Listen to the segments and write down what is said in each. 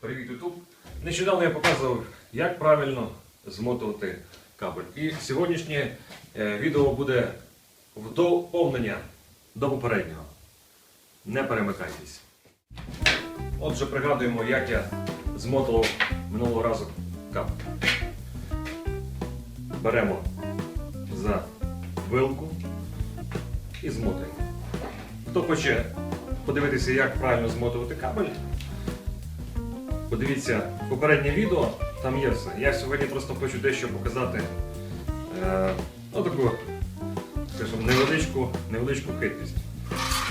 Привіт, YouTube! Нещодавно я показував, як правильно змотувати кабель. І сьогоднішнє е, відео буде в доповнення до попереднього. Не перемикайтесь. Отже, пригадуємо, як я змотував минулого разу кабель. Беремо за вилку і змотуємо. Хто хоче подивитися, як правильно змотувати кабель, подивіться попереднє відео, там є все. Я сьогодні просто хочу дещо показати е, ну, таку, скажімо, невеличку, невеличку хитрість.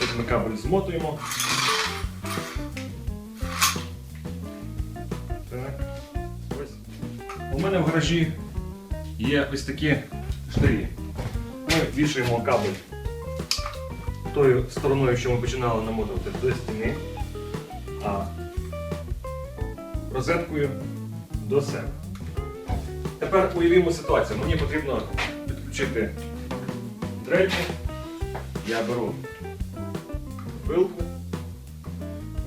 Ось ми кабель змотуємо. У мене в гаражі є ось такі штирі. Ми вішаємо кабель тою стороною, що ми починали намотувати до стіни, а розеткою до себе. Тепер уявімо ситуацію. Мені потрібно підключити дрельку. Я беру вилку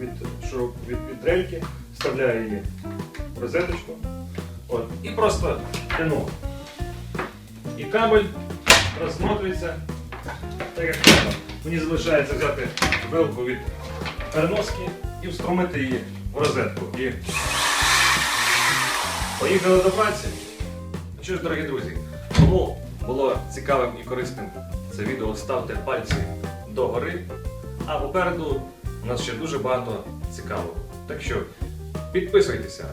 від, шуруп- від, від дрельки, вставляю її в розеточку от, і просто тяну. І кабель розмотується так як треба. Мені залишається взяти вилку від переноски і встромити її в розетку. І поїхали до праці. Ну що ж, дорогі друзі, кому було цікавим і корисним це відео, ставте пальці догори. А попереду у нас ще дуже багато цікавого. Так що підписуйтеся,